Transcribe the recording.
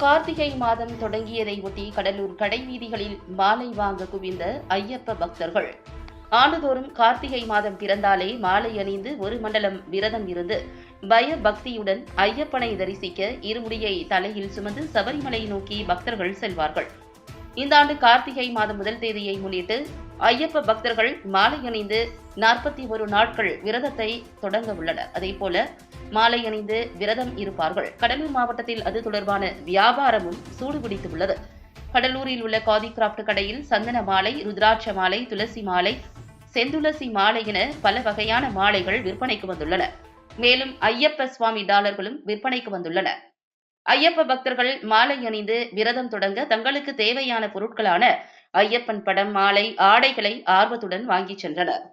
கார்த்திகை மாதம் தொடங்கியதை ஒட்டி கடலூர் கடைவீதிகளில் மாலை வாங்க குவிந்த ஐயப்ப பக்தர்கள். ஆண்டுதோறும் கார்த்திகை மாதம் பிறந்தாலே மாலை அணிந்து ஒரு மண்டலம் விரதம் இருந்து பய பக்தியுடன் ஐயப்பனை தரிசிக்க இருமுடியை தலையில் சுமந்து சபரிமலை நோக்கி பக்தர்கள் செல்வார்கள். இந்த ஆண்டு கார்த்திகை மாதம் முதல் தேதியை முன்னிட்டு ஐயப்ப பக்தர்கள் மாலை அணிந்து நாற்பத்தி ஒரு நாட்கள் விரதத்தை தொடங்க உள்ளனர். அதேபோல மாலை அணிந்து விரதம் இருப்பார்கள். கடலூர் மாவட்டத்தில் அது தொடர்பான வியாபாரமும் சூடுபிடித்து உள்ளது. கடலூரில் உள்ள காதி கிராப்ட் கடையில் சந்தன மாலை ருத்ராட்ச மாலை துளசி மாலை செந்துளசி மாலை என பல வகையான மாலைகள் விற்பனைக்கு வந்துள்ளன. மேலும் ஐயப்ப சுவாமி டாலர்களும் விற்பனைக்கு வந்துள்ளன. ஐயப்ப பக்தர்கள் மாலை அணிந்து விரதம் தொடங்க தங்களுக்கு தேவையான பொருட்களான ஐயப்பன் படம் மாலை ஆடைகளை ஆர்வத்துடன் வாங்கிச் சென்றனர்.